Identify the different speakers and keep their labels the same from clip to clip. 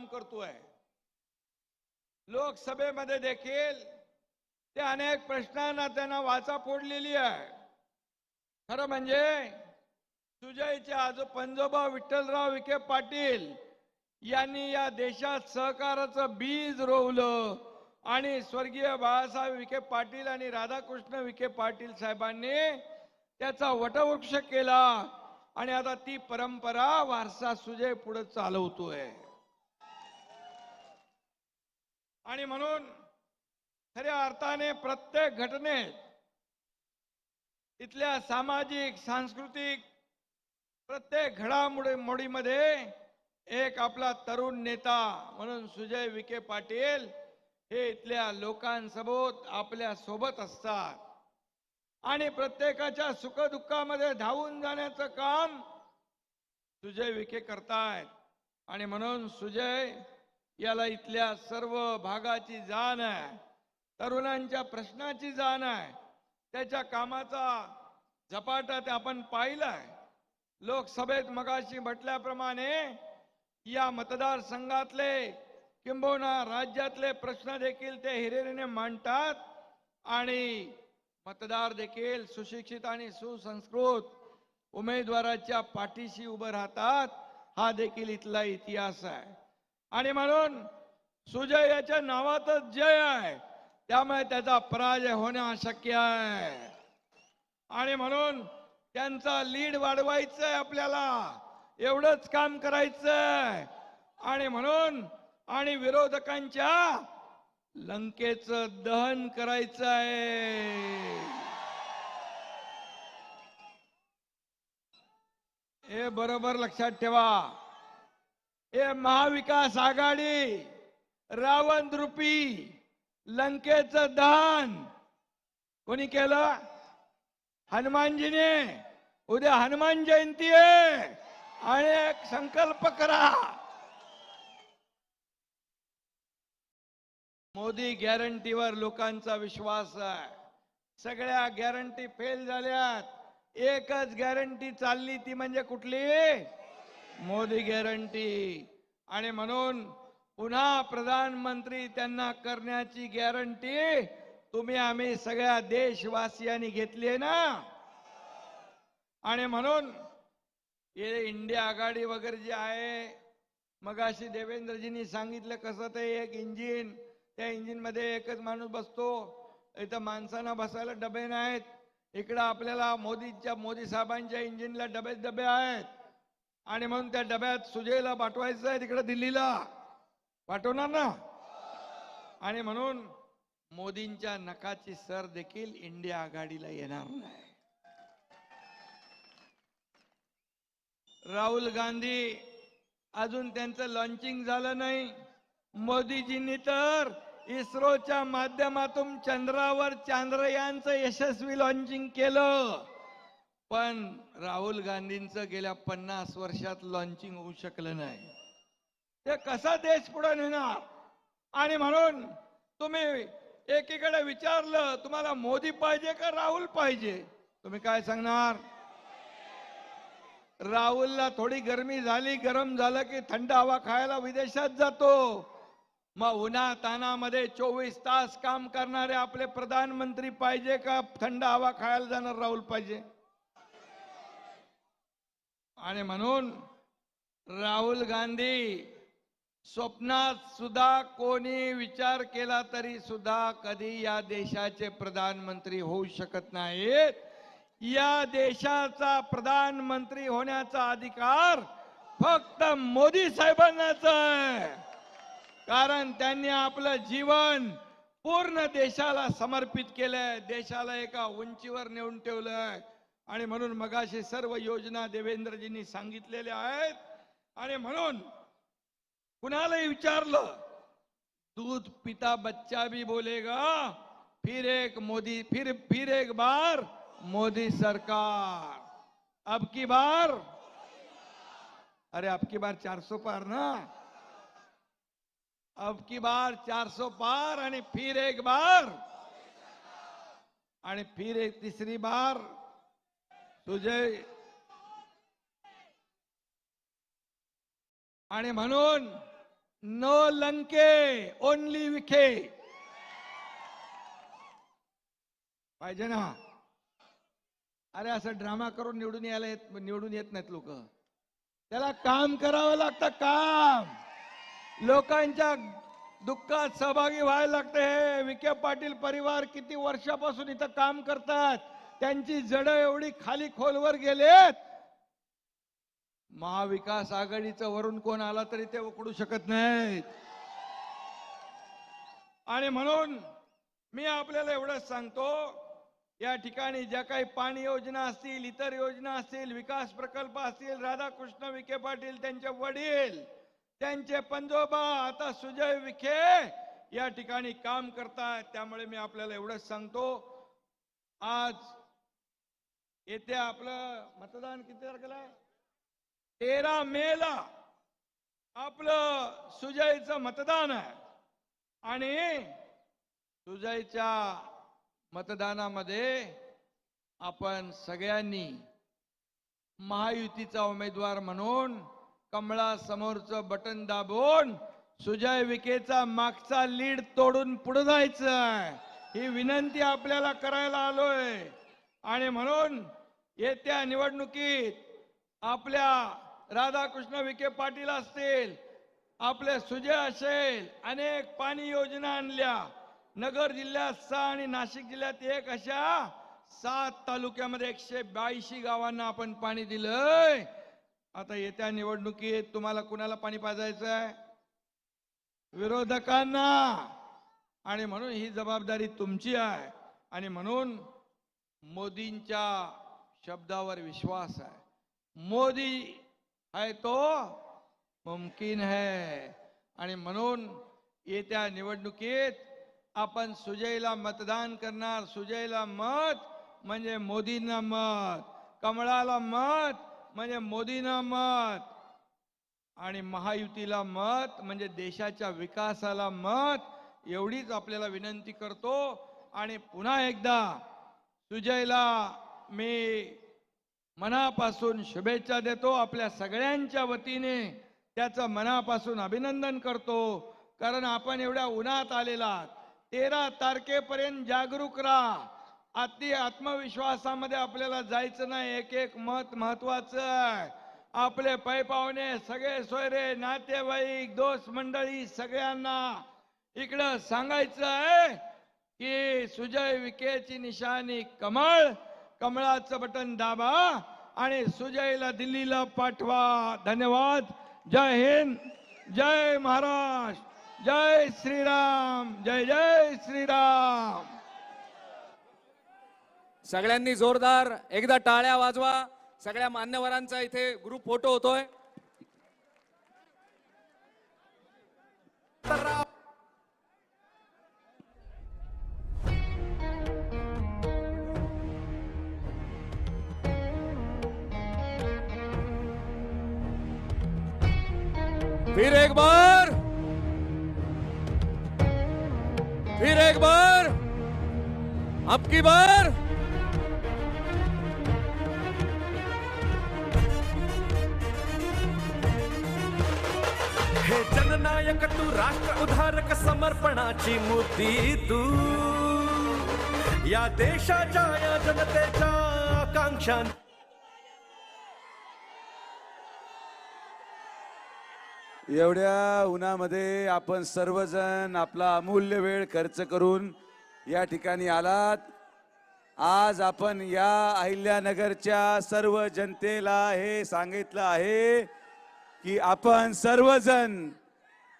Speaker 1: काम करतोय. लोकसभेमध्ये देखील ते अनेक प्रश्नांना त्यांना वाचा फोडलेली आहे. खरं म्हणजे सुजयचे आजो पंजोबा विठ्ठलराव विखे पाटील यांनी या देशात सहकाराचं बीज रोवलं आणि स्वर्गीय बाळासाहेब विखे पाटील आणि राधाकृष्ण विखे पाटील साहेबांनी त्याचा वटवृक्ष केला आणि आता ती परंपरा वारसा सुजय पुढे चालवतोय. आणि म्हणून खऱ्या अर्थाने प्रत्येक घटनेत इथल्या सामाजिक सांस्कृतिक प्रत्येक घडामोडी मोडीमध्ये एक आपला तरुण नेता म्हणून सुजय विखे पाटील हे इथल्या लोकांसोबत आपल्यासोबत असतात. आणि प्रत्येकाच्या सुखदुःखामध्ये धावून जाण्याचं काम सुजय विखे करतायत. आणि म्हणून सुजय याला इथल्या सर्व भागाची जाण आहे तरुणांच्या प्रश्नाची जाण आहे त्याच्या कामाचा झपाटा ते आपण पाहिलाय. लोकसभेत मगाशी म्हटल्याप्रमाणे या मतदारसंघातले किंबहुना राज्यातले प्रश्न देखील ते हिरेरीने मांडतात आणि मतदार देखील सुशिक्षित आणि सुसंस्कृत उमेदवाराच्या पाठीशी उभं राहतात हा देखील इथला इतिहास आहे. आणि म्हणून सुजय याच्या नावातच जय आहे. त्यामुळे त्याचा पराजय होणं अशक्य आहे. आणि म्हणून त्यांचा लीड वाढवायचंय आपल्याला. एवढंच काम करायचंय. आणि म्हणून आणि विरोधकांच्या लंकेचं दहन करायचं आहे हे बरोबर लक्षात ठेवा. हे महाविकास आघाडी रावण रूपी लंकेचं दहन. कोणी केलं? हनुमानजीने. उद्या हनुमान जयंती आहे. आणि एक संकल्प करा. मोदी गॅरंटीवर लोकांचा विश्वास आहे. सगळ्या गॅरंटी फेल झाल्यात. एकच गॅरंटी चालली ती म्हणजे कुठली? मोदी गॅरंटी. आणि म्हणून पुन्हा प्रधानमंत्री त्यांना करण्याची गॅरंटी तुम्ही आम्ही सगळ्या देशवासियांनी घेतली आहे ना? आणि म्हणून हे इंडिया आघाडी वगैरे जे आहे मगाशी देवेंद्रजींनी सांगितलं कसं ते एक इंजिन त्या इंजिनमध्ये एकच माणूस बसतो इथं माणसांना बसायला डबे नाहीत. इकडं आपल्याला मोदीच्या मोदी साहेबांच्या इंजिनला डबे डबे आहेत. आणि म्हणून त्या डब्यात सुजयला पाठवायचं आहे तिकडे दिल्लीला. पाठवणार ना? आणि म्हणून मोदींच्या नकाची सर देखील इंडिया आघाडीला येणार नाही. राहुल गांधी अजून त्यांचं लॉन्चिंग झालं नाही. मोदीजींनी तर इस्रोच्या माध्यमातून चंद्रावर चांद्रयानचं यशस्वी लॉन्चिंग केलं. पण राहुल गांधींचं गेल्या पन्नास वर्षात लॉन्चिंग होऊ शकलं नाही. ते कसा देश पुढे नेणार? आणि म्हणून तुम्ही एकीकडे विचारलं तुम्हाला मोदी पाहिजे का राहुल पाहिजे? तुम्ही काय सांगणार? राहुलला थोडी गरमी झाली गरम झालं की थंड हवा खायला विदेशात जातो. मग उन्हा तानामध्ये चोवीस तास काम करणारे आपले प्रधानमंत्री पाहिजे का थंड हवा खायला जाणार राहुल पाहिजे? आणि म्हणून राहुल गांधी स्वप्नात सुद्धा कोणी विचार केला तरी सुद्धा कधी या देशाचे प्रधानमंत्री होऊ शकत नाहीत. या देशाचा प्रधानमंत्री होण्याचा अधिकार फक्त मोदी साहेबांनाच आहे. कारण त्यांनी आपलं जीवन पूर्ण देशाला समर्पित केलंय. देशाला एका उंचीवर नेऊन ठेवलंय. आणि म्हणून मगाशी सर्व योजना देवेंद्रजींनी सांगितलेल्या आहेत. आणि म्हणून कुणालाही विचारलं दूध पिता बच्चा भी बोलेगा फिर एक मोदी फिर फिर एक बार मोदी सरकार. अब की बार? अरे अब की बार चारसो पार ना? अब की बार चारसो पार आणि फिर एक बार? आणि फिर एक तिसरी बार? तुझे आणि म्हणून नो लंके ओनली विखे. पाहिजे ना? अरे असं ड्रामा करून निवडून यायला येत निवडून येत नाहीत लोक. त्याला काम करावं लागतं काम. लोकांच्या दुःखात सहभागी व्हायला लागतं. हे विखे पाटील परिवार किती वर्षापासून इथं काम करतात? त्यांची जड एवढी खाली खोलवर गेलेत. महाविकास आघाडीचं वरून कोण आला तरी ते उकडू शकत नाहीत. आणि म्हणून मी आपल्याला एवढंच सांगतो या ठिकाणी ज्या काही पाणी योजना असतील इतर योजना असतील विकास प्रकल्प असतील राधाकृष्ण विखे पाटील त्यांचे वडील त्यांचे पंजोबा आता सुजय विखे या ठिकाणी काम करतात त्यामुळे मी आपल्याला एवढंच सांगतो आज येत्या आपलं मतदान किती तारखेला आहे? तेरा मेला आपलं सुजयचं मतदान आहे. आणि सुजयच्या मतदानामध्ये आपण सगळ्यांनी महायुतीचा उमेदवार म्हणून कमळा समोरचं बटन दाबून सुजय विखेचा मागचा लीड तोडून पुढे जायचं आहे. ही विनंती आपल्याला करायला आलोय. आणि म्हणून येत्या निवडणुकीत आपल्या राधाकृष्ण विखे पाटील असतील आपले सुजय असेल अनेक पाणी योजना आणल्या. नगर जिल्ह्यात सहा आणि नाशिक जिल्ह्यात एक अशा सात तालुक्यामध्ये एकशे ब्याऐंशी गावांना आपण पाणी दिलंय. आता येत्या निवडणुकीत तुम्हाला कुणाला पाणी पाजायचं आहे विरोधकांना. आणि म्हणून ही जबाबदारी तुमची आहे. आणि म्हणून मोदींच्या शब्दावर विश्वास आहे. मोदी आहे तो मुमकिन है. आणि म्हणून येत्या निवडणुकीत आपण सुजयला मतदान करणार. सुजयला मत म्हणजे मोदींना मत. कमळाला मत म्हणजे मोदींना मत. आणि महायुतीला मत म्हणजे देशाच्या विकासाला मत. एवढीच आपल्याला विनंती करतो. आणि पुन्हा एकदा सुजयला मी मनापासून शुभेच्छा देतो आपल्या सगळ्यांच्या वतीने त्याचं मनापासून अभिनंदन करतो. कारण आपण एवढ्या उन्हात आलेला तेरा तारखेपर्यंत जागरूक राहा. अति आत्मविश्वासामध्ये आपल्याला जायचं नाही. एक एक मत महत्वाचं आहे. आपले पै पाहुणे सगळे सोयरे नातेवाईक दोस्त मंडळी सगळ्यांना इकडं सांगायचं आहे. की सुजय विखेची निशाणी कमळ कमळाचं बटन दाबा आणि सुजयला दिल्लीला पाठवा. धन्यवाद. जय हिंद. जय महाराष्ट्र जय श्रीराम. जय जय श्रीराम.
Speaker 2: सगळ्यांनी जोरदार एकदा टाळ्या वाजवा. सगळ्या मान्यवरांचा इथे ग्रुप फोटो होतोय. फिर एक बार। फिर एक बार। अब की बार।
Speaker 3: हे जननायक तू राष्ट्र उधारक समर्पणाची मूर्ती तू. या देशाच्या या जनतेच्या आकांक्षा
Speaker 4: एवढ्या उन्हामध्ये आपण सर्वजण आपला अमूल्य वेळ खर्च करून या ठिकाणी आलात. आज आपण या अहिल्यानगरच्या सर्व जनतेला हे सांगितलं आहे की आपण सर्वजण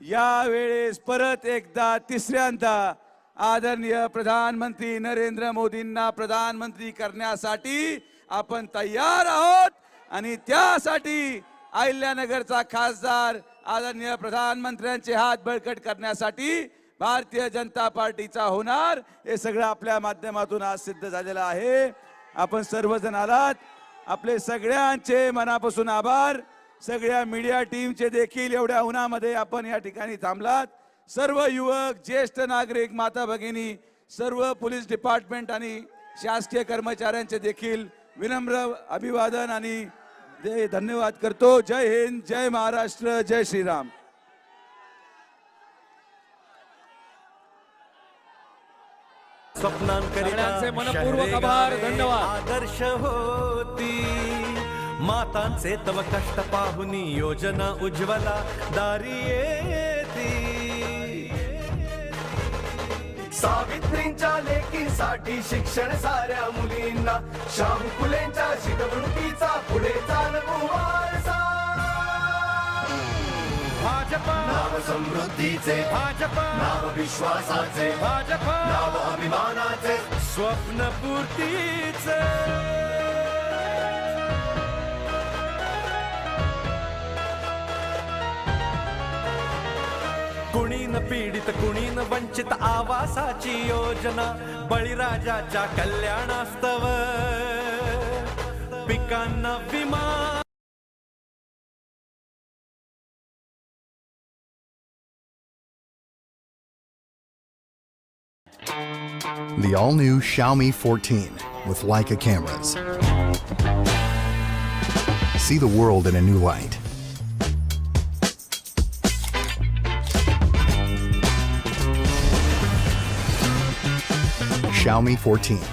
Speaker 4: या वेळेस परत एकदा तिसऱ्यांदा आदरणीय प्रधानमंत्री नरेंद्र मोदींना प्रधानमंत्री करण्यासाठी आपण तयार आहोत आणि त्यासाठी अहिल्यानगरचा खासदार आदरणीय प्रधानमंत्र्यांचे हात बळकट करण्यासाठी भारतीय जनता पार्टीचा होणार हे सगळं आपल्या माध्यमातून आज सिद्ध झालेलं आहे. आपण सर्वजण आलात. आपले सगळ्यांचे मनापासून आभार. सगळ्या मीडिया टीमचे देखील एवढ्या उन्हामध्ये आपण या ठिकाणी थांबलात. सर्व युवक ज्येष्ठ नागरिक माता भगिनी सर्व पोलीस डिपार्टमेंट आणि शासकीय कर्मचाऱ्यांचे देखील विनम्र अभिवादन आणि जय धन्यवाद करतो. जय हिंद जय महाराष्ट्र जय श्रीराम.
Speaker 2: सगळ्यांचे मनपूर्वक आभार धन्यवाद.
Speaker 3: आदर्श होती. मातांचे तव कष्ट पाहुनी योजना उज्ज्वला दारी
Speaker 5: सावित्रींच्या लेकीसाठी शिक्षण साऱ्या मुलींना. शाहू फुलेंच्या शिकवणुकीचा पुढे चालवू वारसा
Speaker 3: भाजपा.
Speaker 5: नाव समृद्धीचे.
Speaker 3: भाजपा.
Speaker 5: नाव विश्वासाचे.
Speaker 3: भाजपा.
Speaker 5: नाव अभिमानाचे.
Speaker 3: स्वप्न पूर्तीच कुणी न पीडित कुणी न वंचित आवासाची योजना बळीराजाच्या कल्याणास्तव पिकांना विमा
Speaker 6: The all new Xiaomi 14 with Leica cameras. See the world in a new light. Xiaomi 14